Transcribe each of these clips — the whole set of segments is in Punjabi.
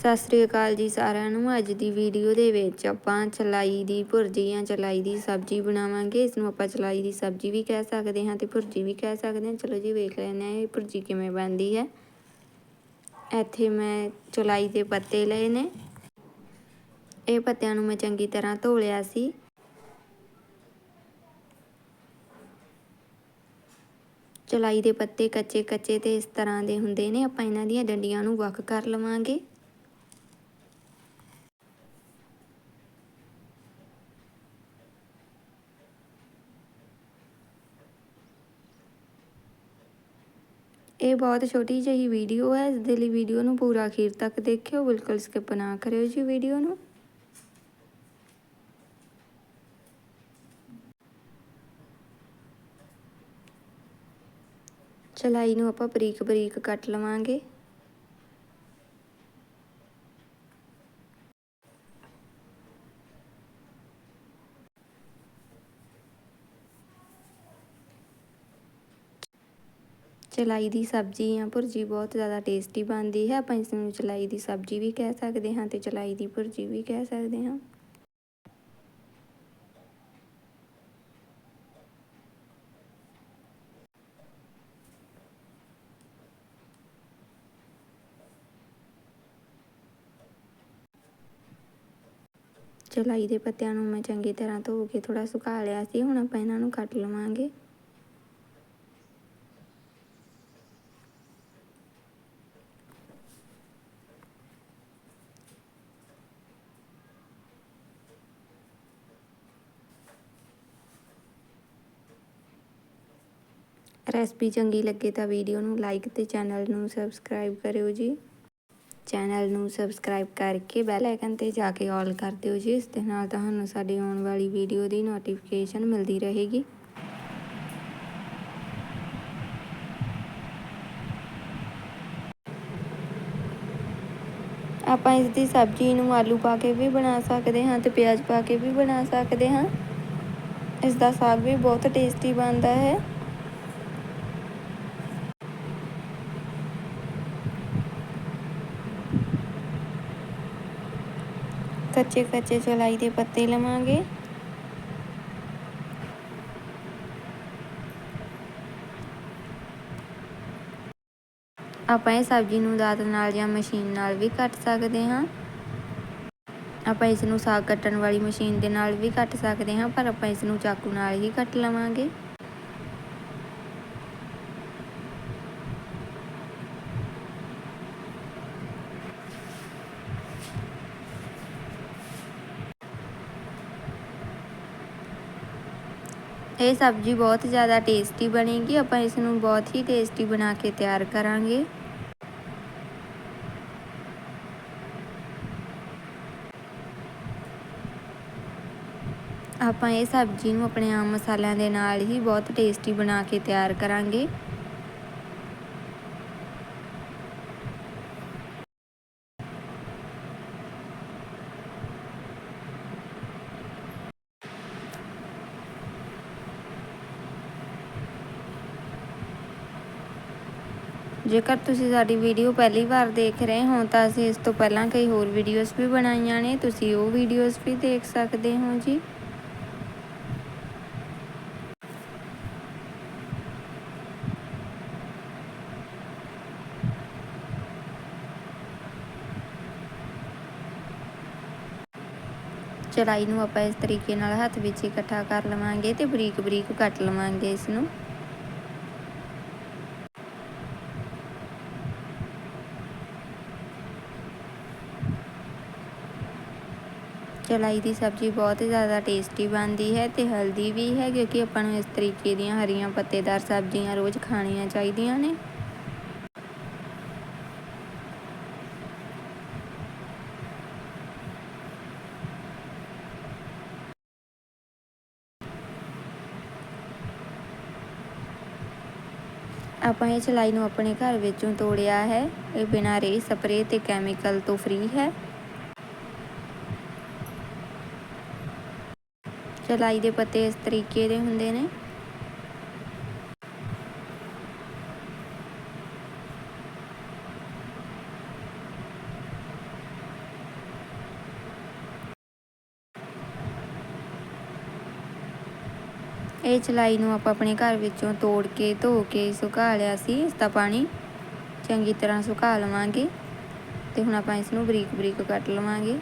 ਸਤਿ ਸ੍ਰੀ ਅਕਾਲ ਜੀ ਸਾਰਿਆਂ ਨੂੰ। ਅੱਜ ਦੀ ਵੀਡੀਓ ਦੇ ਵਿੱਚ ਆਪਾਂ ਚਲਾਈ ਦੀ ਭੁਰਜੀ ਜਾਂ ਚਲਾਈ ਦੀ ਸਬਜ਼ੀ ਬਣਾਵਾਂਗੇ। ਇਸ ਨੂੰ ਆਪਾਂ ਚਲਾਈ ਦੀ ਸਬਜ਼ੀ ਵੀ ਕਹਿ ਸਕਦੇ ਹਾਂ ਤੇ ਭੁਰਜੀ ਵੀ ਕਹਿ ਸਕਦੇ ਹਾਂ। ਚਲੋ ਜੀ ਵੇਖ ਲੈਂਦੇ ਹਾਂ ਇਹ ਭੁਰਜੀ ਕਿਵੇਂ ਬਣਦੀ ਹੈ। ਇੱਥੇ ਮੈਂ ਚਲਾਈ ਦੇ ਪੱਤੇ ਲਏ ਨੇ। ਇਹ ਪੱਤਿਆਂ ਨੂੰ ਮੈਂ ਚੰਗੀ ਤਰ੍ਹਾਂ ਧੋ ਲਿਆ ਸੀ। ਚਲਾਈ ਦੇ ਪੱਤੇ ਕੱਚੇ ਕੱਚੇ ਤੇ ਇਸ ਤਰ੍ਹਾਂ ਦੇ ਹੁੰਦੇ ਨੇ। ਆਪਾਂ ਇਹਨਾਂ ਦੀਆਂ ਡੰਡੀਆਂ ਨੂੰ ਵੱਖ ਕਰ ਲਵਾਂਗੇ। ਇਹ ਬਹੁਤ ਛੋਟੀ ਜਿਹੀ ਵੀਡੀਓ ਹੈ ਇਸ ਦੇ ਲਈ ਵੀਡੀਓ ਨੂੰ ਪੂਰਾ ਅਖੀਰ ਤੱਕ ਦੇਖਿਓ, ਬਿਲਕੁਲ ਸਕਿਪ ਨਾ ਕਰਿਓ ਜੀ ਵੀਡੀਓ ਨੂੰ। ਚਲਾਈ ਨੂੰ ਆਪਾਂ ਬਰੀਕ ਬਰੀਕ ਕੱਟ ਲਵਾਂਗੇ। ਚਲਾਈ ਦੀ ਸਬਜ਼ੀ ਜਾਂ ਭੁਰਜੀ ਬਹੁਤ ਜ਼ਿਆਦਾ ਟੇਸਟੀ ਬਣਦੀ ਹੈ। ਆਪਾਂ ਇਸ ਨੂੰ ਚਲਾਈ ਦੀ ਸਬਜ਼ੀ ਵੀ ਕਹਿ ਸਕਦੇ ਹਾਂ ਤੇ ਚਲਾਈ ਦੀ ਭੁਰਜੀ ਵੀ ਕਹਿ ਸਕਦੇ ਹਾਂ। ਚਲਾਈ ਦੇ ਪੱਤਿਆਂ ਨੂੰ ਮੈਂ ਚੰਗੀ ਤਰ੍ਹਾਂ ਧੋ ਕੇ ਥੋੜਾ ਸੁਕਾ ਲਿਆ ਸੀ। ਹੁਣ ਆਪਾਂ ਇਹਨਾਂ ਨੂੰ ਕੱਟ ਲਵਾਂਗੇ। ਰੈਸਪੀ ਚੰਗੀ ਲੱਗੇ ਤਾਂ ਵੀਡੀਓ ਨੂੰ ਲਾਈਕ ਤੇ ਚੈਨਲ ਨੂੰ ਸਬਸਕ੍ਰਾਈਬ ਕਰਿਓ ਜੀ। ਚੈਨਲ ਨੂੰ ਸਬਸਕ੍ਰਾਈਬ ਕਰਕੇ ਬੈਲ ਆਈਕਨ ਤੇ ਜਾ ਕੇ ਆਲ ਕਰ ਦਿਓ ਜੀ। ਇਸ ਦੇ ਨਾਲ ਤੁਹਾਨੂੰ ਸਾਡੀ ਆਉਣ ਵਾਲੀ ਵੀਡੀਓ ਦੀ ਨੋਟੀਫਿਕੇਸ਼ਨ ਮਿਲਦੀ ਰਹੇਗੀ। ਆਪਾਂ ਇਸ ਦੀ ਸਬਜ਼ੀ ਨੂੰ ਆਲੂ ਪਾ ਕੇ ਵੀ ਬਣਾ ਸਕਦੇ ਹਾਂ ਤੇ ਪਿਆਜ਼ ਪਾ ਕੇ ਵੀ ਬਣਾ ਸਕਦੇ ਹਾਂ। ਇਸ ਦਾ ਸਾਗ ਵੀ ਬਹੁਤ ਟੇਸਟੀ ਬਣਦਾ ਹੈ। ਕੱਚੇ ਕੱਚੇ ਚਲਾਈ ਦੇ ਪੱਤੇ ਲਵਾਂਗੇ। ਆਪਾਂ ਇਹ ਸਬਜ਼ੀ ਨੂੰ ਦਾਤ ਨਾਲ ਜਾਂ ਮਸ਼ੀਨ ਨਾਲ ਵੀ ਕੱਟ ਸਕਦੇ ਹਾਂ। ਆਪਾਂ ਇਸ ਨੂੰ ਸਾਗ ਕੱਟਣ ਵਾਲੀ ਮਸ਼ੀਨ ਦੇ ਨਾਲ ਵੀ ਕੱਟ ਸਕਦੇ ਹਾਂ, ਪਰ ਆਪਾਂ ਇਸ ਨੂੰ ਚਾਕੂ ਨਾਲ ਹੀ ਕੱਟ ਲਵਾਂਗੇ। ਇਹ ਸਬਜ਼ੀ ਬਹੁਤ ਜ਼ਿਆਦਾ ਟੇਸਟੀ ਬਣੇਗੀ। ਆਪਾਂ ਇਸ ਨੂੰ ਬਹੁਤ ਹੀ ਟੇਸਟੀ ਬਣਾ ਕੇ ਤਿਆਰ ਕਰਾਂਗੇ। ਆਪਾਂ ਇਹ ਸਬਜ਼ੀ ਨੂੰ ਆਪਣੇ ਆਮ ਮਸਾਲਿਆਂ ਦੇ ਨਾਲ ਹੀ ਬਹੁਤ ਟੇਸਟੀ ਬਣਾ ਕੇ ਤਿਆਰ ਕਰਾਂਗੇ। ਜੇਕਰ ਤੁਸੀਂ ਸਾਡੀ ਵੀਡੀਓ ਪਹਿਲੀ ਵਾਰ ਦੇਖ ਰਹੇ ਹੋ, ਤਾਂ ਅਸੀਂ ਇਸ ਤੋਂ ਪਹਿਲਾਂ ਕਈ ਹੋਰ ਵੀਡੀਓਜ਼ ਵੀ ਬਣਾਈਆਂ ਨੇ। ਤੁਸੀਂ ਉਹ ਵੀਡੀਓਜ਼ ਵੀ ਦੇਖ ਸਕਦੇ ਹੋ ਜੀ। ਚੜਾਈ ਨੂੰ ਆਪਾਂ ਇਸ ਤਰੀਕੇ ਨਾਲ ਹੱਥ ਵਿੱਚ ਇਕੱਠਾ ਕਰ ਲਵਾਂਗੇ ਤੇ ਬਰੀਕ ਬਰੀਕ ਕੱਟ ਲਵਾਂਗੇ ਇਸ ਨੂੰ। ਚਲਾਈ ਦੀ ਸਬਜ਼ੀ ਬਹੁਤ ਜ਼ਿਆਦਾ ਟੇਸਟੀ ਬਣਦੀ ਹੈ ਤੇ ਹੈਲਦੀ ਵੀ ਹੈ ਕਿਉਂਕਿ ਆਪਾਂ ਨੂੰ ਇਸ ਤਰੀਕੇ ਦੀਆਂ ਹਰੀਆਂ ਪੱਤੇਦਾਰ ਸਬਜ਼ੀਆਂ ਰੋਜ਼ ਖਾਣੀਆਂ ਚਾਹੀਦੀਆਂ ਨੇ। ਆਪਾਂ ਇਹ ਚਲਾਈ ਨੂੰ ਆਪਣੇ ਘਰ ਵਿੱਚੋਂ ਤੋੜਿਆ ਹੈ। ਇਹ ਬਿਨਾਂ ਰੇ ਸਪਰੇ ਤੇ ਕੈਮੀਕਲ ਤੋਂ ਫ੍ਰੀ ਹੈ। ਸਿਲਾਈ ਦੇ ਪੱਤੇ ਇਸ ਤਰੀਕੇ ਦੇ ਹੁੰਦੇ ਨੇ। ਇਹ ਚਲਾਈ ਨੂੰ ਆਪਾਂ ਆਪਣੇ ਘਰ ਵਿੱਚੋਂ ਤੋੜ ਕੇ, ਧੋ ਕੇ ਸੁਕਾ ਲਿਆ ਸੀ। ਇਸ ਦਾ ਪਾਣੀ ਚੰਗੀ ਤਰ੍ਹਾਂ ਸੁਕਾ ਲਵਾਂਗੇ ਤੇ ਹੁਣ ਆਪਾਂ ਇਸ ਨੂੰ ਬਰੀਕ ਬਰੀਕ ਕੱਟ ਲਵਾਂਗੇ।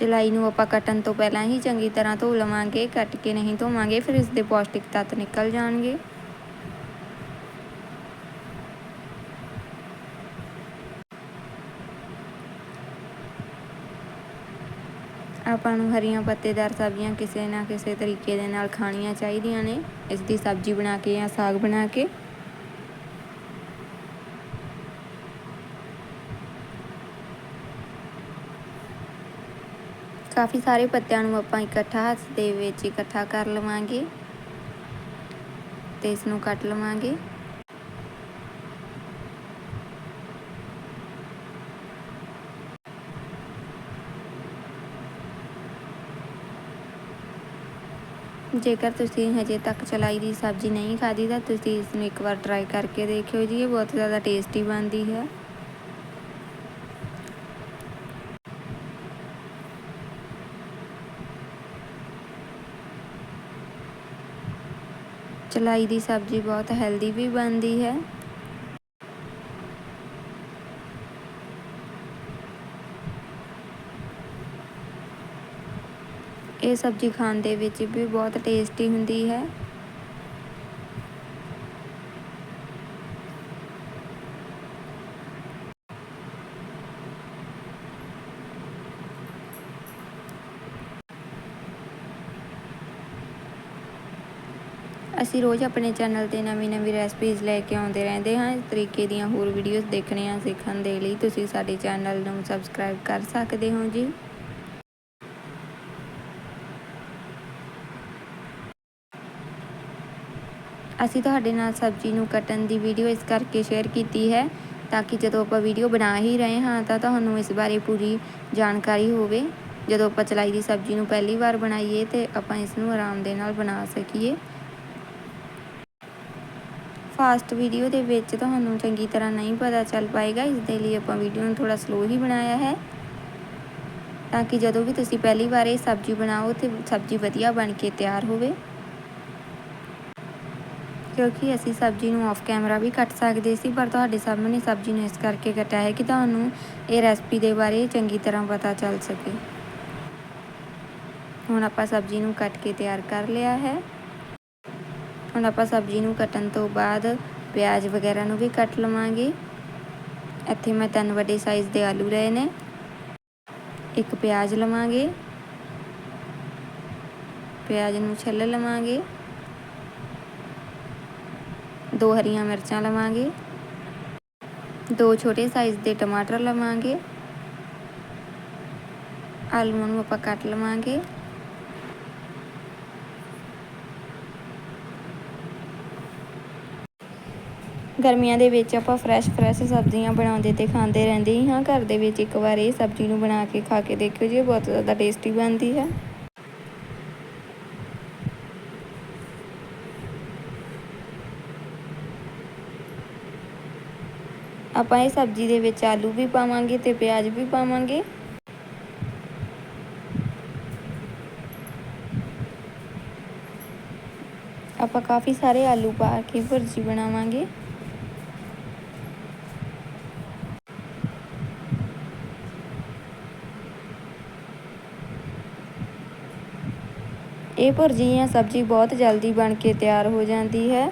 ਚਲਾਈ ਨੂੰ ਆਪਾਂ ਕੱਟਣ ਤੋਂ ਪਹਿਲਾਂ ਹੀ ਚੰਗੀ ਤਰ੍ਹਾਂ ਧੋ ਲਵਾਂਗੇ, ਕੱਟ ਕੇ ਨਹੀਂ ਧੋਵਾਂਗੇ, ਫਿਰ ਇਸ ਦੇ ਪੌਸ਼ਟਿਕ ਤੱਤ ਨਿਕਲ ਜਾਣਗੇ। ਆਪਾਂ ਨੂੰ ਹਰੀਆਂ ਪੱਤੇਦਾਰ ਸਬਜ਼ੀਆਂ ਕਿਸੇ ਨਾ ਕਿਸੇ ਤਰੀਕੇ ਦੇ ਨਾਲ ਖਾਣੀਆਂ ਚਾਹੀਦੀਆਂ ਨੇ। ਇਸ ਦੀ ਸਬਜ਼ੀ ਬਣਾ ਕੇ ਜਾਂ ਸਾਗ ਬਣਾ ਕੇ ਕਾਫੀ ਸਾਰੇ ਪੱਤਿਆਂ ਨੂੰ ਆਪਾਂ ਇਕੱਠਾ ਹੱਥ ਦੇ ਵਿੱਚ ਇਕੱਠਾ ਕਰ ਲਵਾਂਗੇ ਤੇ ਇਸ ਨੂੰ ਕੱਟ ਲਵਾਂਗੇ। ਜੇਕਰ ਤੁਸੀਂ ਹਜੇ ਤੱਕ ਚਲਾਈ ਦੀ ਸਬਜ਼ੀ ਨਹੀਂ ਖਾਧੀ ਤਾਂ ਤੁਸੀਂ ਇਸ ਨੂੰ ਇੱਕ ਵਾਰ ਟਰਾਈ ਕਰਕੇ ਦੇਖਿਓ ਜੀ, ਇਹ ਬਹੁਤ ਜ਼ਿਆਦਾ ਟੇਸਟੀ ਬਣਦੀ ਹੈ। ਚਲਾਈ ਦੀ ਸਬਜ਼ੀ ਬਹੁਤ ਹੈਲਦੀ ਵੀ ਬਣਦੀ ਹੈ। ਇਹ ਸਬਜ਼ੀ ਖਾਣ ਦੇ ਵਿੱਚ ਵੀ ਬਹੁਤ ਟੇਸਟੀ ਹੁੰਦੀ ਹੈ। ਅਸੀਂ ਰੋਜ਼ ਆਪਣੇ ਚੈਨਲ ਤੇ ਨਵੀਂ ਨਵੀਂ ਰੈਸਪੀਜ਼ ਲੈ ਕੇ ਆਉਂਦੇ ਰਹਿੰਦੇ ਹਾਂ, ਇਸ ਤਰੀਕੇ ਦੀਆਂ ਹੋਰ ਵੀਡੀਓਜ਼ ਦੇਖਣੀਆਂ ਸਿੱਖਣ ਦੇ ਲਈ ਤੁਸੀਂ ਸਾਡੇ ਚੈਨਲ ਨੂੰ ਸਬਸਕ੍ਰਾਈਬ ਕਰ ਸਕਦੇ ਹੋ ਜੀ। ਅਸੀਂ ਤੁਹਾਡੇ ਨਾਲ ਸਬਜ਼ੀ ਨੂੰ ਕੱਟਣ ਦੀ ਵੀਡੀਓ ਇਸ ਕਰਕੇ ਸ਼ੇਅਰ ਕੀਤੀ ਹੈ ਤਾਂ ਕਿ ਜਦੋਂ ਆਪਾਂ ਵੀਡੀਓ ਬਣਾ ਹੀ ਰਹੇ ਹਾਂ ਤਾਂ ਤੁਹਾਨੂੰ ਇਸ ਬਾਰੇ ਪੂਰੀ ਜਾਣਕਾਰੀ ਹੋਵੇ। ਜਦੋਂ ਆਪਾਂ ਚਲਾਈ ਦੀ ਸਬਜ਼ੀ ਨੂੰ ਪਹਿਲੀ ਵਾਰ ਬਣਾਈਏ ਤੇ ਆਪਾਂ ਇਸ ਨੂੰ ਆਰਾਮ ਦੇ ਨਾਲ ਬਣਾ ਸਕੀਏ। ਫਾਸਟ ਵੀਡੀਓ ਦੇ ਵਿੱਚ ਤੁਹਾਨੂੰ ਚੰਗੀ ਤਰ੍ਹਾਂ ਨਹੀਂ ਪਤਾ ਚੱਲ ਪਾਏਗਾ। ਇਸ ਦੇ ਲਈ ਆਪਾਂ ਵੀਡੀਓ ਨੂੰ ਥੋੜਾ ਸਲੋ ਹੀ ਬਣਾਇਆ ਹੈ। ਤਾਂ ਕਿ ਜਦੋਂ ਵੀ ਤੁਸੀਂ ਪਹਿਲੀ ਵਾਰ ਇਹ ਸਬਜ਼ੀ ਬਣਾਓ ਤੇ ਸਬਜ਼ੀ ਵਧੀਆ ਬਣ ਕੇ ਤਿਆਰ ਹੋਵੇ। ਕਿਉਂਕਿ ਅਸੀਂ ਸਬਜ਼ੀ ਨੂੰ ਆਫ ਕੈਮਰਾ ਵੀ ਕੱਟ ਸਕਦੇ ਸੀ, ਪਰ ਤੁਹਾਡੇ ਸਾਹਮਣੇ ਸਬਜ਼ੀ ਨੂੰ ਇਸ ਕਰਕੇ ਕੱਟਿਆ ਹੈ ਕਿ ਤੁਹਾਨੂੰ ਇਹ ਰੈਸਪੀ ਦੇ ਬਾਰੇ ਚੰਗੀ ਤਰ੍ਹਾਂ ਪਤਾ ਚੱਲ ਸਕੇ। ਹੁਣ ਆਪਾਂ ਸਬਜ਼ੀ ਨੂੰ ਕੱਟ ਕੇ ਤਿਆਰ ਕਰ ਲਿਆ ਹੈ। ਹੁਣ ਆਪਾਂ ਸਬਜ਼ੀ ਨੂੰ ਕੱਟਣ ਤੋਂ ਬਾਅਦ ਪਿਆਜ਼ ਵਗੈਰਾ ਨੂੰ ਵੀ ਕੱਟ ਲਵਾਂਗੇ। ਇੱਥੇ ਮੈਂ ਤਿੰਨ ਵੱਡੇ ਸਾਈਜ਼ ਦੇ ਆਲੂ ਲਏ ਨੇ। ਇੱਕ ਪਿਆਜ਼ ਲਵਾਂਗੇ। ਪਿਆਜ਼ ਨੂੰ ਛਿੱਲ ਲਵਾਂਗੇ। ਦੋ ਹਰੀਆਂ ਮਿਰਚਾਂ ਲਵਾਂਗੇ। ਦੋ ਛੋਟੇ ਸਾਈਜ਼ ਦੇ ਟਮਾਟਰ ਲਵਾਂਗੇ। ਆਲੂਆਂ ਨੂੰ ਆਪਾਂ ਕੱਟ ਲਵਾਂਗੇ। ਗਰਮੀਆਂ ਦੇ ਵਿੱਚ ਆਪਾਂ ਫਰੈਸ਼ ਫਰੈਸ਼ ਸਬਜ਼ੀਆਂ ਬਣਾਉਂਦੇ ਤੇ ਖਾਂਦੇ ਰਹਿੰਦੇ ਹੀ ਹਾਂ। ਘਰ ਦੇ ਵਿੱਚ ਇੱਕ ਵਾਰ ਇਹ ਸਬਜ਼ੀ ਨੂੰ ਬਣਾ ਕੇ ਖਾ ਕੇ ਦੇਖਿਓ ਜੀ ਬਹੁਤ ਜ਼ਿਆਦਾ ਟੇਸਟੀ ਬਣਦੀ ਹੈ। ਆਪਾਂ ਇਹ ਸਬਜ਼ੀ ਦੇ ਵਿੱਚ ਆਲੂ ਵੀ ਪਾਵਾਂਗੇ ਤੇ ਪਿਆਜ਼ ਵੀ ਪਾਵਾਂਗੇ। ਆਪਾਂ ਕਾਫੀ ਸਾਰੇ ਆਲੂ ਪਾ ਕੇ ਭੁਰਜੀ ਬਣਾਵਾਂਗੇ। ਇਹ ਭੁਰਜੀ ਜਾਂ ਸਬਜ਼ੀ ਬਹੁਤ ਜਲਦੀ ਬਣ ਕੇ ਤਿਆਰ ਹੋ ਜਾਂਦੀ ਹੈ।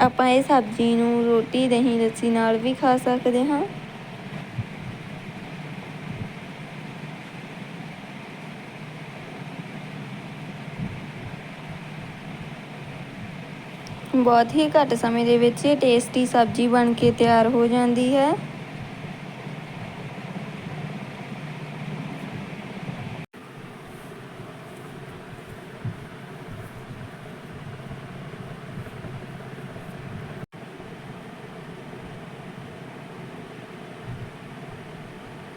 ਆਪਾਂ ਇਹ ਸਬਜ਼ੀ ਨੂੰ ਰੋਟੀ, ਦਹੀਂ, ਲੱਸੀ ਨਾਲ ਵੀ ਖਾ ਸਕਦੇ ਹਾਂ। ਬਹੁਤ ਹੀ ਘੱਟ ਸਮੇਂ ਦੇ ਵਿੱਚ ਇਹ ਟੇਸਟੀ ਸਬਜ਼ੀ ਬਣ ਕੇ ਤਿਆਰ ਹੋ ਜਾਂਦੀ ਹੈ।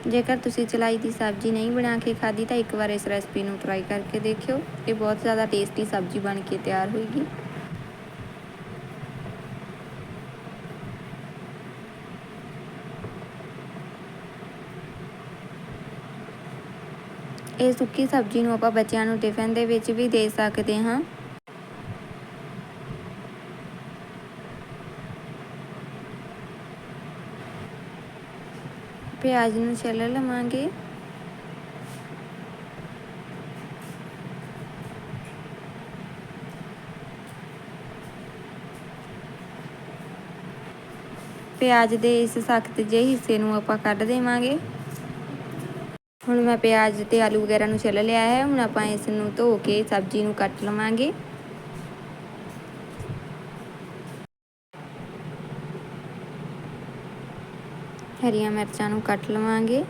ਜੇਕਰ ਤੁਸੀਂ ਚਲਾਈ ਦੀ ਸਬਜ਼ੀ ਨਹੀਂ ਬਣਾ ਕੇ ਖਾਧੀ ਤਾਂ ਇੱਕ ਵਾਰ ਇਸ ਰੈਸਪੀ ਨੂੰ ਟਰਾਈ ਕਰਕੇ ਦੇਖਿਓ। ਇਹ ਬਹੁਤ ਜ਼ਿਆਦਾ ਟੇਸਟੀ ਸਬਜ਼ੀ ਬਣ ਕੇ ਤਿਆਰ ਹੋਏਗੀ। ਇਹ ਸੁੱਕੀ ਸਬਜ਼ੀ ਨੂੰ ਆਪਾਂ ਬੱਚਿਆਂ ਨੂੰ ਟਿਫਨ ਦੇ ਵਿੱਚ ਵੀ ਦੇ ਸਕਦੇ ਹਾਂ। ਪਿਆਜ਼ ਨੂੰ ਛਿੱਲ ਲਵਾਂਗੇ। ਪਿਆਜ਼ ਦੇ ਇਸ ਸਖਤ ਜਿਹੇ ਹਿੱਸੇ ਨੂੰ ਆਪਾਂ ਕੱਢ ਦੇਵਾਂਗੇ। ਹੁਣ ਮੈਂ ਪਿਆਜ਼ ਤੇ ਆਲੂ ਵਗੈਰਾ ਨੂੰ ਛਿੱਲ ਲਿਆ ਹੈ। ਹੁਣ ਆਪਾਂ ਇਸ ਨੂੰ ਧੋ ਕੇ ਸਬਜ਼ੀ ਨੂੰ ਕੱਟ ਲਵਾਂਗੇ। ਹਰੀਆਂ ਮਿਰਚਾਂ ਨੂੰ ਕੱਟ ਲਵਾਂਗੇ।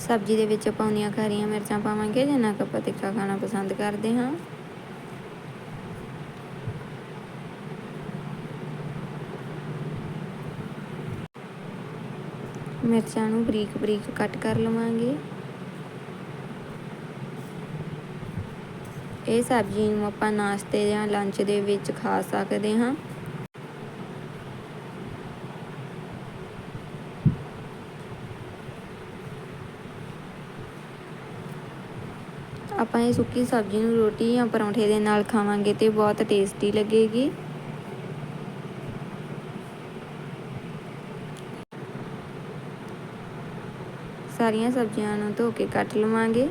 ਸਬਜ਼ੀ ਦੇ ਵਿੱਚ ਪਾਉਣੀਆਂ ਹਰੀਆਂ ਮਿਰਚਾਂ ਪਾਵਾਂਗੇ, ਜਿੰਨਾ ਕੁ ਆਪਾਂ ਤਿੱਖਾ ਖਾਣਾ ਪਸੰਦ ਕਰਦੇ ਹਾਂ। ਮਿਰਚਾਂ ਨੂੰ ਬਰੀਕ ਬਰੀਕ ਕੱਟ ਕਰ ਲਵਾਂਗੇ। ਇਹ ਸਬਜ਼ੀ ਨੂੰ ਆਪਾਂ ਨਾਸ਼ਤੇ ਜਾਂ ਲੰਚ ਦੇ ਵਿੱਚ ਖਾ ਸਕਦੇ ਹਾਂ। ਆਪਾਂ ਇਹ ਸੁੱਕੀ ਸਬਜ਼ੀ ਨੂੰ ਰੋਟੀ ਜਾਂ ਪਰੌਂਠੇ ਦੇ ਨਾਲ ਖਾਵਾਂਗੇ ਤੇ ਬਹੁਤ ਟੇਸਟੀ ਲੱਗੇਗੀ। ਸਾਰੀਆਂ ਸਬਜ਼ੀਆਂ ਨੂੰ ਧੋ ਕੇ ਕੱਟ ਲਵਾਂਗੇ।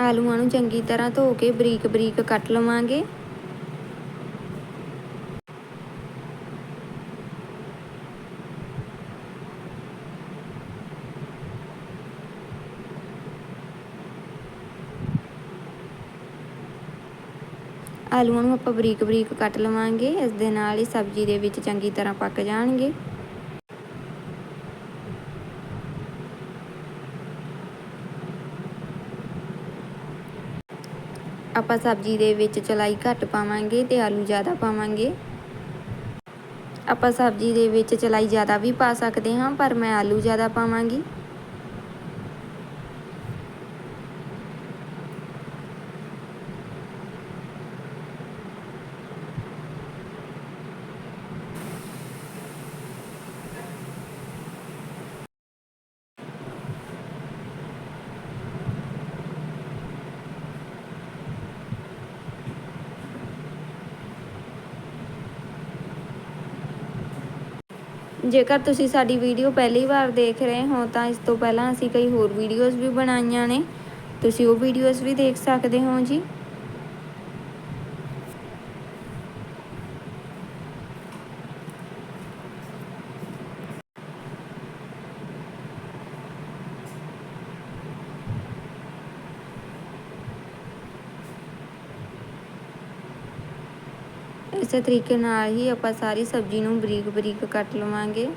ਆਲੂਆਂ ਨੂੰ ਚੰਗੀ ਤਰ੍ਹਾਂ ਧੋ ਕੇ ਬਰੀਕ ਬਰੀਕ ਕੱਟ ਲਵਾਂਗੇ। ਆਲੂਆਂ ਨੂੰ ਆਪਾਂ ਬਰੀਕ ਬਰੀਕ ਕੱਟ ਲਵਾਂਗੇ। ਇਸ ਦੇ ਨਾਲ ਹੀ ਸਬਜ਼ੀ ਦੇ ਵਿੱਚ ਚੰਗੀ ਤਰ੍ਹਾਂ ਪੱਕ ਜਾਣਗੇ। ਆਪਾਂ ਸਬਜ਼ੀ ਦੇ ਵਿੱਚ ਚਲਾਈ ਘੱਟ ਪਾਵਾਂਗੇ ਤੇ ਆਲੂ ਜ਼ਿਆਦਾ ਪਾਵਾਂਗੇ। ਆਪਾਂ ਸਬਜ਼ੀ ਦੇ ਵਿੱਚ ਚਲਾਈ ਜ਼ਿਆਦਾ ਵੀ ਪਾ ਸਕਦੇ ਹਾਂ, ਪਰ ਮੈਂ ਆਲੂ ਜ਼ਿਆਦਾ ਪਾਵਾਂਗੀ। ਜੇਕਰ ਤੁਸੀਂ ਸਾਡੀ ਵੀਡੀਓ ਪਹਿਲੀ ਵਾਰ ਦੇਖ ਰਹੇ ਹੋ, ਤਾਂ ਇਸ ਤੋਂ ਪਹਿਲਾਂ ਅਸੀਂ ਕਈ ਹੋਰ ਵੀਡੀਓਜ਼ ਵੀ ਬਣਾਈਆਂ ਨੇ। ਤੁਸੀਂ ਉਹ ਵੀਡੀਓਜ਼ ਵੀ ਦੇਖ ਸਕਦੇ ਹੋ ਜੀ। ਇਸੇ ਤਰੀਕੇ ਨਾਲ ਹੀ ਆਪਾਂ ਸਾਰੀ ਸਬਜ਼ੀ ਨੂੰ ਬਰੀਕ ਬਰੀਕ ਕੱਟ ਲਵਾਂਗੇ।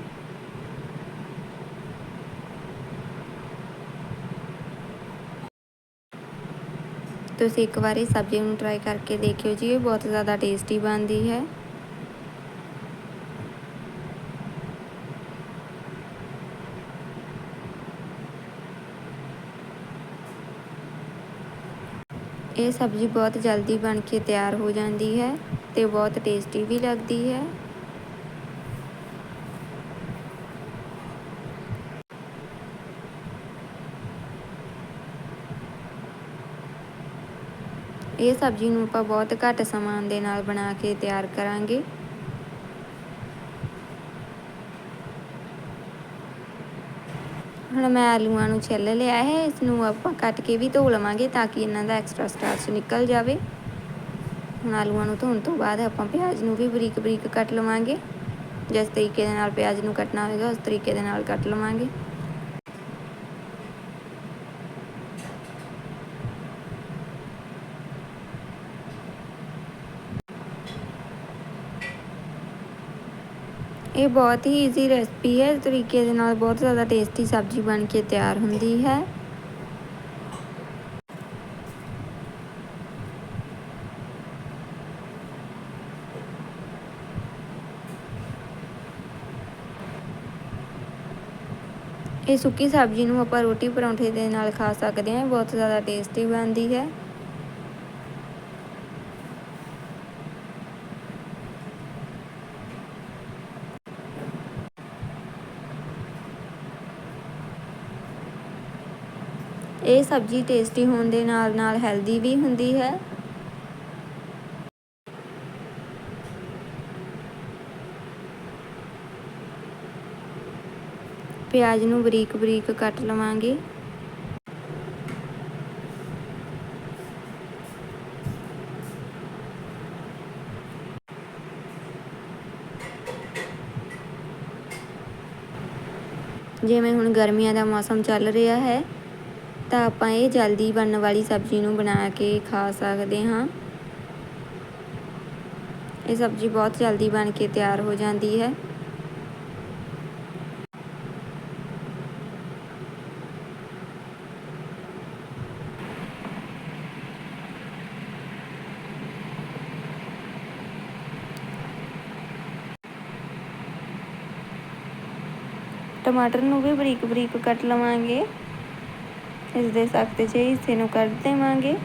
ਤੁਸੀਂ ਇੱਕ ਵਾਰੀ ਸਬਜ਼ੀ ਨੂੰ ਟਰਾਈ ਕਰਕੇ ਦੇਖਿਓ ਜੀ, ਇਹ ਬਹੁਤ ਜ਼ਿਆਦਾ ਟੇਸਟੀ ਬਣਦੀ ਹੈ। ਇਹ ਸਬਜ਼ੀ ਬਹੁਤ ਜਲਦੀ ਬਣ ਕੇ ਤਿਆਰ ਹੋ ਜਾਂਦੀ ਹੈ। ਤੇ ਬਹੁਤ ਟੇਸਟੀ ਵੀ ਲੱਗਦੀ ਹੈ। ਇਹ ਸਬਜ਼ੀ ਨੂੰ ਆਪਾਂ ਬਹੁਤ ਘੱਟ ਸਮਾਨ ਦੇ ਨਾਲ ਬਣਾ ਕੇ ਤਿਆਰ ਕਰਾਂਗੇ। ਹੁਣ ਮੈਂ ਆਲੂਆਂ ਨੂੰ ਛਿੱਲ ਲਿਆ ਹੈ, ਇਸ ਨੂੰ ਆਪਾਂ ਕੱਟ ਕੇ ਵੀ ਧੋ ਲਵਾਂਗੇ ਤਾਂ ਕਿ ਇਹਨਾਂ ਦਾ ਐਕਸਟਰਾ ਸਟਾਰਚ ਨਿਕਲ ਜਾਵੇ। ਹੁਣ ਆਲੂਆਂ ਨੂੰ ਧੋਣ ਤੋਂ ਬਾਅਦ ਆਪਾਂ ਪਿਆਜ਼ ਨੂੰ ਵੀ ਬਰੀਕ ਬਰੀਕ ਕੱਟ ਲਵਾਂਗੇ। ਜਿਸ ਤਰੀਕੇ ਦੇ ਨਾਲ ਪਿਆਜ਼ ਨੂੰ ਕੱਟਣਾ ਹੋਵੇਗਾ ਉਸ ਤਰੀਕੇ ਦੇ ਨਾਲ ਕੱਟ ਲਵਾਂਗੇ। ਇਹ ਬਹੁਤ ਹੀ ਈਜ਼ੀ ਰੈਸਪੀ ਹੈ। ਇਸ ਤਰੀਕੇ ਦੇ ਨਾਲ ਬਹੁਤ ਜ਼ਿਆਦਾ ਟੇਸਟੀ ਸਬਜ਼ੀ ਬਣ ਕੇ ਤਿਆਰ ਹੁੰਦੀ ਹੈ। ਇਹ ਸੁੱਕੀ ਸਬਜ਼ੀ ਨੂੰ ਆਪਾਂ ਰੋਟੀ ਪਰੌਂਠੇ ਦੇ ਨਾਲ ਖਾ ਸਕਦੇ ਹਾਂ ਬਹੁਤ ਜ਼ਿਆਦਾ ਟੇਸਟੀ ਬਣਦੀ ਹੈ। ਇਹ ਸਬਜ਼ੀ ਟੇਸਟੀ ਹੋਣ ਦੇ ਨਾਲ ਨਾਲ ਹੈਲਦੀ ਵੀ ਹੁੰਦੀ ਹੈ। ਪਿਆਜ਼ ਨੂੰ ਬਰੀਕ ਬਰੀਕ ਕੱਟ ਲਵਾਂਗੇ। ਜਿਵੇਂ ਹੁਣ ਗਰਮੀਆਂ ਦਾ ਮੌਸਮ ਚੱਲ ਰਿਹਾ ਹੈ, ਤਾਂ ਆਪਾਂ ਇਹ ਜਲਦੀ ਬਣਨ ਵਾਲੀ ਸਬਜ਼ੀ ਨੂੰ ਬਣਾ ਕੇ ਖਾ ਸਕਦੇ ਹਾਂ। ਇਹ ਸਬਜ਼ੀ ਬਹੁਤ ਜਲਦੀ ਬਣ ਕੇ ਤਿਆਰ ਹੋ ਜਾਂਦੀ ਹੈ। ਟਮਾਟਰ ਨੂੰ ਵੀ ਬਰੀਕ ਬਰੀਕ ਕੱਟ ਲਵਾਂਗੇ। ਇਸ ਦੇ ਸਖਤ ਜਿਹੇ ਹਿੱਸੇ ਨੂੰ ਕੱਢ ਦੇਵਾਂਗੇ।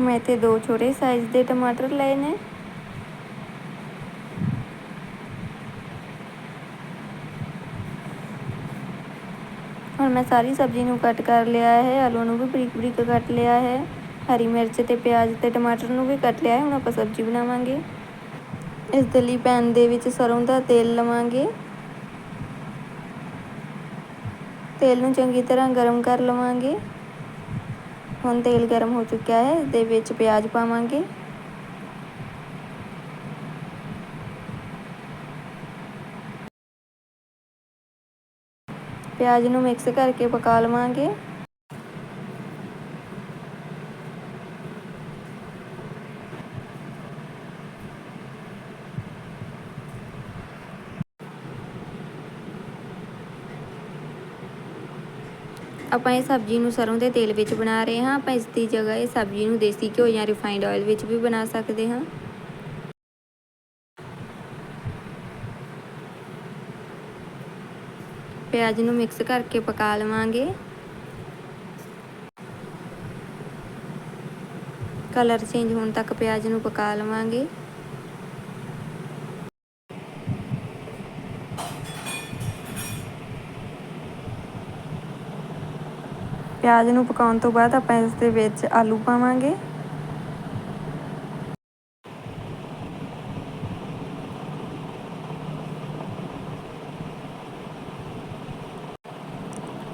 ਮੈਂ ਤੇ ਦੋ ਛੋਟੇ ਸਾਈਜ਼ ਦੇ ਟਮਾਟਰ ਲਏ ਨੇ ਹੁਣ ਮੈਂ ਸਾਰੀ ਸਬਜ਼ੀ ਨੂੰ ਕੱਟ ਕਰ ਲਿਆ ਹੈ, ਆਲੂ ਨੂੰ ਵੀ ਬਰੀਕ ਬਰੀਕ ਕੱਟ ਲਿਆ ਹੈ, ਹਰੀ ਮਿਰਚ ਤੇ ਪਿਆਜ਼ ਤੇ ਟਮਾਟਰ ਨੂੰ ਵੀ ਕੱਟ ਲਿਆ ਹੈ, ਹੁਣ ਆਪਾਂ ਸਬਜ਼ੀ ਬਣਾਵਾਂਗੇ। ਇਸ ਦੇ ਲਈ ਪੈਨ ਦੇ ਵਿੱਚ ਸਰੋਂ ਦਾ ਤੇਲ ਲਵਾਂਗੇ। ਤੇਲ ਨੂੰ ਚੰਗੀ ਤਰ੍ਹਾਂ ਗਰਮ ਕਰ ਲਵਾਂਗੇ। ਹੁਣ ਤੇਲ ਗਰਮ ਹੋ ਚੁੱਕਿਆ ਹੈ, ਇਸ ਦੇ ਵਿੱਚ ਪਿਆਜ਼ ਪਾਵਾਂਗੇ। ਪਿਆਜ਼ ਨੂੰ ਮਿਕਸ ਕਰਕੇ ਪਕਾ ਲਵਾਂਗੇ। ਆਪਾਂ ਇਹ ਸਬਜ਼ੀ ਨੂੰ ਸਰੋਂ ਦੇ ਤੇਲ ਵਿੱਚ ਬਣਾ ਰਹੇ ਹਾਂ। ਆਪਾਂ ਇਸ ਦੀ ਜਗ੍ਹਾ ਇਹ ਸਬਜ਼ੀ ਨੂੰ ਦੇਸੀ ਘਿਓ ਜਾਂ ਰਿਫਾਈਨਡ ਆਇਲ ਵਿੱਚ ਵੀ ਬਣਾ ਸਕਦੇ ਹਾਂ। ਪਿਆਜ਼ ਨੂੰ ਮਿਕਸ ਕਰਕੇ ਪਕਾ ਲਵਾਂਗੇ। ਕਲਰ ਚੇਂਜ ਹੋਣ ਤੱਕ ਪਿਆਜ਼ ਨੂੰ ਪਕਾ ਲਵਾਂਗੇ। ਪਿਆਜ਼ ਨੂੰ ਪਕਾਉਣ ਤੋਂ ਬਾਅਦ ਆਪਾਂ ਇਸ ਦੇ ਵਿੱਚ ਆਲੂ ਪਾਵਾਂਗੇ।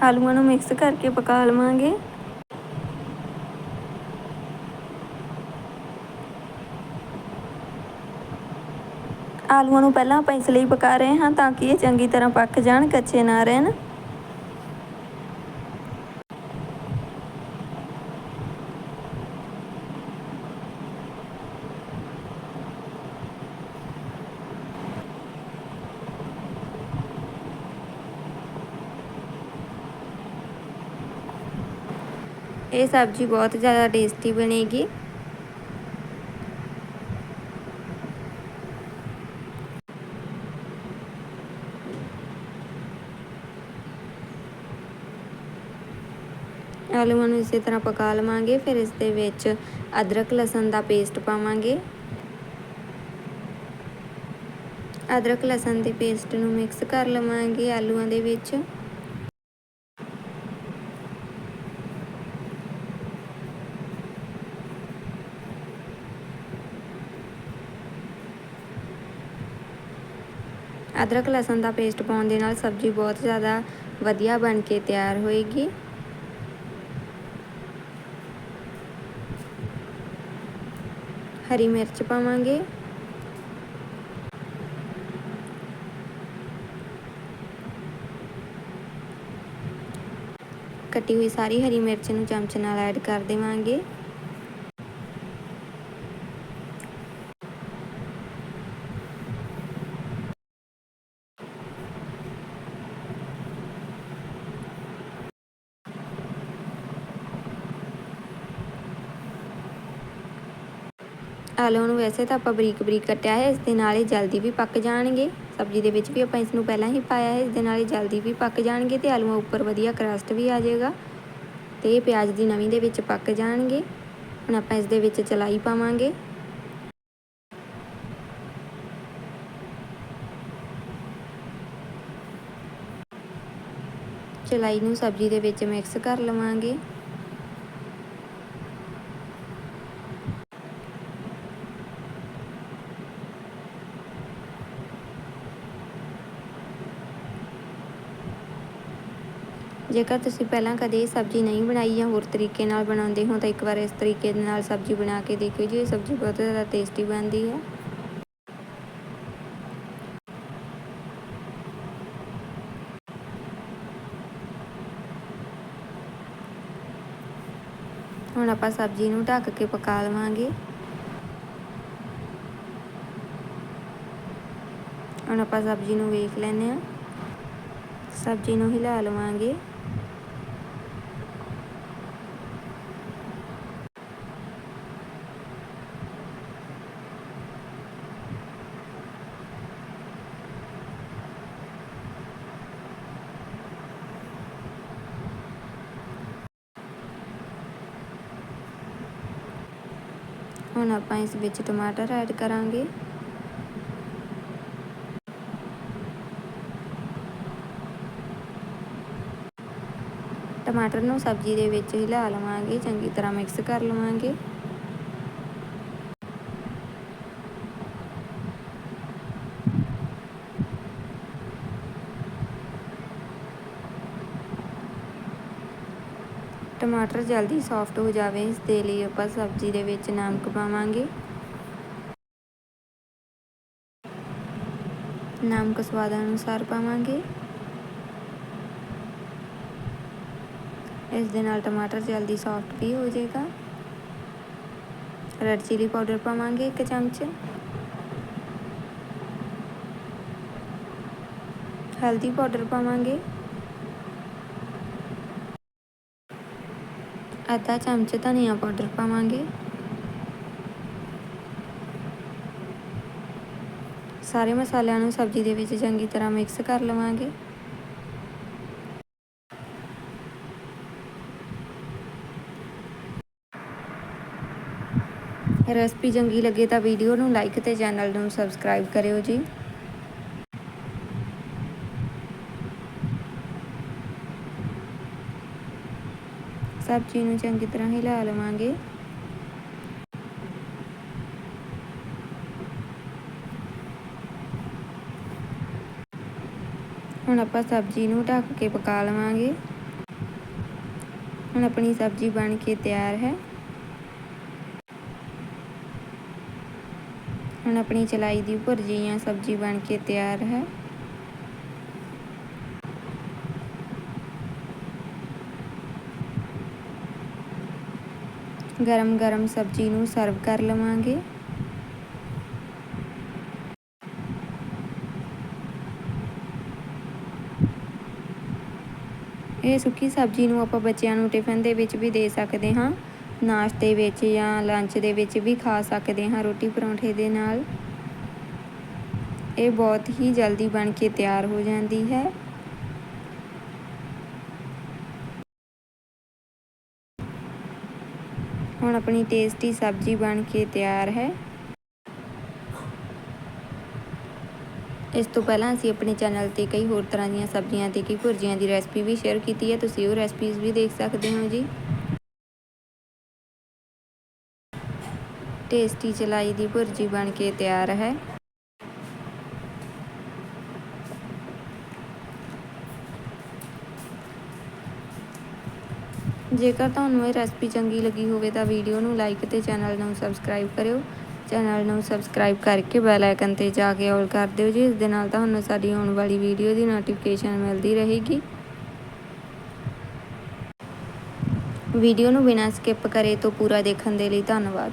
ਆਲੂਆਂ ਨੂੰ ਮਿਕਸ ਕਰਕੇ ਪਕਾ ਲਵਾਂਗੇ। ਆਲੂਆਂ ਨੂੰ ਪਹਿਲਾਂ ਆਪਾਂ ਇਸ ਲਈ ਪਕਾ ਰਹੇ ਹਾਂ ਤਾਂ ਕਿ ਇਹ ਚੰਗੀ ਤਰ੍ਹਾਂ ਪੱਕ ਜਾਣ, ਕੱਚੇ ਨਾ ਰਹਿਣ। ਇਹ ਸਬਜ਼ੀ ਬਹੁਤ ਜ਼ਿਆਦਾ ਟੇਸਟੀ ਬਣੇਗੀ। ਆਲੂਆਂ ਨੂੰ ਇਸੇ ਤਰ੍ਹਾਂ ਪਕਾ ਲਵਾਂਗੇ, ਫਿਰ ਇਸ ਦੇ ਵਿੱਚ ਅਦਰਕ, ਲਸਣ ਦਾ ਪੇਸਟ ਪਾਵਾਂਗੇ। ਅਦਰਕ, ਲਸਣ ਦੇ ਪੇਸਟ ਨੂੰ ਮਿਕਸ ਕਰ ਲਵਾਂਗੇ ਆਲੂਆਂ ਦੇ ਵਿੱਚ। ਅਦਰਕ ਲਸਣ ਦਾ ਪੇਸਟ ਪਾਉਣ ਦੇ ਨਾਲ ਸਬਜ਼ੀ ਬਹੁਤ ਜ਼ਿਆਦਾ ਵਧੀਆ ਬਣ ਕੇ ਤਿਆਰ ਹੋਏਗੀ। ਹਰੀ ਮਿਰਚ ਪਾਵਾਂਗੇ। ਕੱਟੀ ਹੋਈ ਸਾਰੀ ਹਰੀ ਮਿਰਚ ਨੂੰ ਚਮਚ ਨਾਲ ਐਡ ਕਰ ਦੇਵਾਂਗੇ। ਆਲੂਆਂ ਨੂੰ ਵੈਸੇ ਤਾਂ ਆਪਾਂ ਬਰੀਕ ਬਰੀਕ ਕੱਟਿਆ ਹੈ, ਇਸ ਦੇ ਨਾਲ ਹੀ ਜਲਦੀ ਵੀ ਪੱਕ ਜਾਣਗੇ। ਸਬਜ਼ੀ ਦੇ ਵਿੱਚ ਵੀ ਆਪਾਂ ਇਸ ਨੂੰ ਪਹਿਲਾਂ ਹੀ ਪਾਇਆ ਹੈ, ਇਸ ਦੇ ਨਾਲ ਹੀ ਜਲਦੀ ਵੀ ਪੱਕ ਜਾਣਗੇ ਤੇ ਆਲੂਆਂ ਉੱਪਰ ਵਧੀਆ ਕਰਸਟ ਵੀ ਆ ਜਾਏਗਾ ਤੇ ਇਹ ਪਿਆਜ਼ ਦੀ ਨਵੀਂ ਦੇ ਵਿੱਚ ਪੱਕ ਜਾਣਗੇ। ਹੁਣ ਆਪਾਂ ਇਸ ਦੇ ਵਿੱਚ ਚਲਾਈ ਪਾਵਾਂਗੇ। ਚਲਾਈ ਨੂੰ ਸਬਜ਼ੀ ਦੇ ਵਿੱਚ ਮਿਕਸ ਕਰ ਲਵਾਂਗੇ। ਜੇਕਰ ਤੁਸੀਂ ਪਹਿਲਾਂ ਕਦੇ ਇਹ ਸਬਜ਼ੀ ਨਹੀਂ ਬਣਾਈ ਜਾਂ ਹੋਰ ਤਰੀਕੇ ਨਾਲ ਬਣਾਉਂਦੇ ਹੋ, ਤਾਂ ਇੱਕ ਵਾਰ ਇਸ ਤਰੀਕੇ ਦੇ ਨਾਲ ਸਬਜ਼ੀ ਬਣਾ ਕੇ ਦੇਖਿਓ ਜੀ, ਇਹ ਸਬਜ਼ੀ ਬਹੁਤ ਜ਼ਿਆਦਾ ਟੇਸਟੀ ਬਣਦੀ ਹੈ। ਹੁਣ ਆਪਾਂ ਸਬਜ਼ੀ ਨੂੰ ਢੱਕ ਕੇ ਪਕਾ ਲਵਾਂਗੇ। ਹੁਣ ਆਪਾਂ ਸਬਜ਼ੀ ਨੂੰ ਵੇਖ ਲੈਨੇ ਆ ਸਬਜ਼ੀ ਨੂੰ ਹਿਲਾ ਲਵਾਂਗੇ ਹੁਣ ਆਪਾਂ ਇਸ ਵਿੱਚ ਟਮਾਟਰ ਐਡ ਕਰਾਂਗੇ। ਟਮਾਟਰ ਨੂੰ ਸਬਜ਼ੀ ਦੇ ਵਿੱਚ ਹਿਲਾ ਲਵਾਂਗੇ, ਚੰਗੀ ਤਰ੍ਹਾਂ ਮਿਕਸ ਕਰ ਲਵਾਂਗੇ। ਟਮਾਟਰ ਜਲਦੀ ਸੌਫਟ ਹੋ ਜਾਵੇ ਇਸ ਦੇ ਲਈ ਆਪਾਂ ਸਬਜ਼ੀ ਦੇ ਵਿੱਚ ਨਮਕ ਪਾਵਾਂਗੇ। ਨਮਕ ਸਵਾਦ ਅਨੁਸਾਰ ਪਾਵਾਂਗੇ। ਇਸ ਦੇ ਨਾਲ ਟਮਾਟਰ ਜਲਦੀ ਸੌਫਟ ਵੀ ਹੋ ਜਾਏਗਾ। ਰੈਡ ਚਿਲੀ ਪਾਊਡਰ ਪਾਵਾਂਗੇ ਇੱਕ ਚਮਚ। ਹਲਦੀ ਪਾਊਡਰ ਪਾਵਾਂਗੇ। ਅੱਧਾ ਚਮਚ ਧਨੀਆ ਪਾਊਡਰ ਪਾਵਾਂਗੇ। ਸਾਰੇ ਮਸਾਲਿਆਂ ਨੂੰ ਸਬਜ਼ੀ ਦੇ ਵਿੱਚ ਚੰਗੀ ਤਰ੍ਹਾਂ ਮਿਕਸ ਕਰ ਲਵਾਂਗੇ। ਰੈਸਪੀ ਚੰਗੀ ਲੱਗੇ ਤਾਂ ਵੀਡੀਓ ਨੂੰ ਲਾਈਕ ਤੇ ਚੈਨਲ ਨੂੰ ਸਬਸਕ੍ਰਾਈਬ ਕਰਿਓ ਜੀ। ਸਬਜ਼ੀ ਨੂੰ ਚੰਗੀ ਤਰ੍ਹਾਂ ਹਿਲਾ ਲਵਾਂਗੇ। ਹੁਣ ਆਪਾਂ ਸਬਜ਼ੀ ਨੂੰ ਢੱਕ ਕੇ ਪਕਾ ਲਵਾਂਗੇ। ਹੁਣ ਆਪਣੀ ਸਬਜ਼ੀ ਬਣ ਕੇ ਤਿਆਰ ਹੈ। ਹੁਣ ਆਪਣੀ ਚਲਾਈ ਦੀ ਭੁਰਜੀ ਜਾਂ ਸਬਜ਼ੀ ਬਣ ਕੇ ਤਿਆਰ ਹੈ। ਗਰਮ ਗਰਮ ਸਬਜ਼ੀ ਨੂੰ ਸਰਵ ਕਰ ਲਵਾਂਗੇ। ਇਹ ਸੁੱਕੀ ਸਬਜ਼ੀ ਨੂੰ ਆਪਾਂ ਬੱਚਿਆਂ ਨੂੰ ਟਿਫਨ ਦੇ ਵਿੱਚ ਵੀ ਦੇ ਸਕਦੇ ਹਾਂ। ਨਾਸ਼ਤੇ ਵਿੱਚ ਜਾਂ ਲੰਚ ਦੇ ਵਿੱਚ ਵੀ ਖਾ ਸਕਦੇ ਹਾਂ ਰੋਟੀ ਪਰੌਂਠੇ ਦੇ ਨਾਲ। ਇਹ ਬਹੁਤ ਹੀ ਜਲਦੀ ਬਣ ਕੇ ਤਿਆਰ ਹੋ ਜਾਂਦੀ ਹੈ। ਹੁਣ ਆਪਣੀ ਟੇਸਟੀ ਸਬਜ਼ੀ ਬਣ ਕੇ ਤਿਆਰ ਹੈ। ਇਸ ਤੋਂ ਪਹਿਲਾਂ ਅਸੀਂ ਆਪਣੇ ਚੈਨਲ ਤੇ ਕਈ ਹੋਰ ਤਰ੍ਹਾਂ ਦੀਆਂ ਸਬਜ਼ੀਆਂ ਤੇ ਕਈ ਭੁਰਜੀਆਂ ਦੀ ਰੈਸਪੀ ਵੀ ਸ਼ੇਅਰ ਕੀਤੀ ਹੈ। ਤੁਸੀਂ ਉਹ ਰੈਸਪੀਜ਼ ਵੀ ਦੇਖ ਸਕਦੇ ਹੋ ਜੀ। ਟੇਸਟੀ ਚਲਾਈ ਦੀ ਭੁਰਜੀ ਬਣ ਕੇ ਤਿਆਰ ਹੈ। ਜੇਕਰ ਤੁਹਾਨੂੰ ਇਹ ਰੈਸਪੀ ਚੰਗੀ ਲੱਗੀ ਹੋਵੇ ਤਾਂ ਵੀਡੀਓ ਨੂੰ ਲਾਈਕ ਤੇ ਚੈਨਲ ਨੂੰ ਸਬਸਕ੍ਰਾਈਬ ਕਰਿਓ। ਚੈਨਲ ਨੂੰ ਸਬਸਕ੍ਰਾਈਬ ਕਰਕੇ ਬੈਲ ਆਈਕਨ ਤੇ ਜਾ ਕੇ ਆਲ ਕਰ ਦਿਓ ਜੀ, ਇਸ ਦੇ ਨਾਲ ਤੁਹਾਨੂੰ ਸਾਡੀ ਆਉਣ ਵਾਲੀ ਵੀਡੀਓ ਦੀ ਨੋਟੀਫਿਕੇਸ਼ਨ ਮਿਲਦੀ ਰਹੇਗੀ। ਵੀਡੀਓ ਨੂੰ ਬਿਨਾਂ ਸਕਿਪ ਕਰੇ ਤੋਂ ਪੂਰਾ ਦੇਖਣ ਦੇ ਲਈ ਧੰਨਵਾਦ।